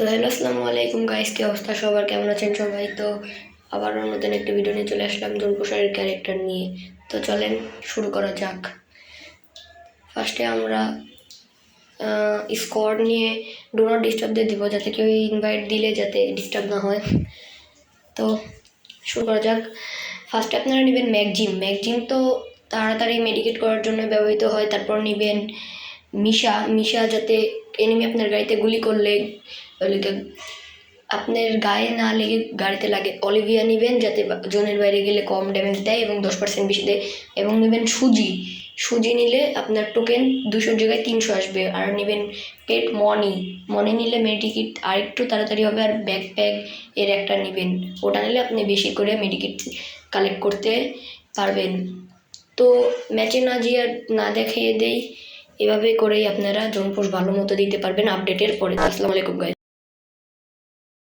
তো হ্যালো, আসসালামু আলাইকুম গাইস কি অবস্থা সবার? কেমন আছেন সবাই? তো আবার নতুন একটা ভিডিও নিয়ে চলে আসলাম জোনপ্রসারের ক্যারেক্টার নিয়ে। তো চলেন শুরু করা যাক। ফার্স্টে আমরা স্কোয়াড নিয়ে ডো নট ডিস্টার্ব দিয়ে দিব, যাতে কেউ ইনভাইট দিলে যাতে ডিস্টার্ব না হয়। তো শুরু করা যাক। ফার্স্টে আপনারা নেবেন ম্যাকজিম ম্যাকজিম তো তাড়াতাড়ি মেডিকেট করার জন্য ব্যবহৃত হয়, তারপর নেবেন মিশা। মিশা যাতে এনিমি আপনার গাড়িতে গুলি করলে আপনার গায়ে না লেগে গাড়িতে লাগে। অলিভিয়া নেবেন যাতে জোনের বাইরে গেলে কম ড্যামেজ দেয় এবং দশ পার্সেন্ট বেশি দেয়। এবং নেবেন সুজি। সুজি নিলে আপনার টোকেন দুশোর জায়গায় তিনশো আসবে। আর নেবেন পেট মনি মনি নিলে মেডিকিট আরেকটু তাড়াতাড়ি হবে আর ব্যাকপ্যাক এর একটা নেবেন। ওটা নিলে আপনি বেশি করে মেডিকিট কালেক্ট করতে পারবেন। তো ম্যাচে না আর না দেখিয়ে দেই। এভাবে করেই আপনারা জোনপুর ভালো মতো দিতে পারবেন আপডেটের পরে। আসসালামু আলাইকুম গাইস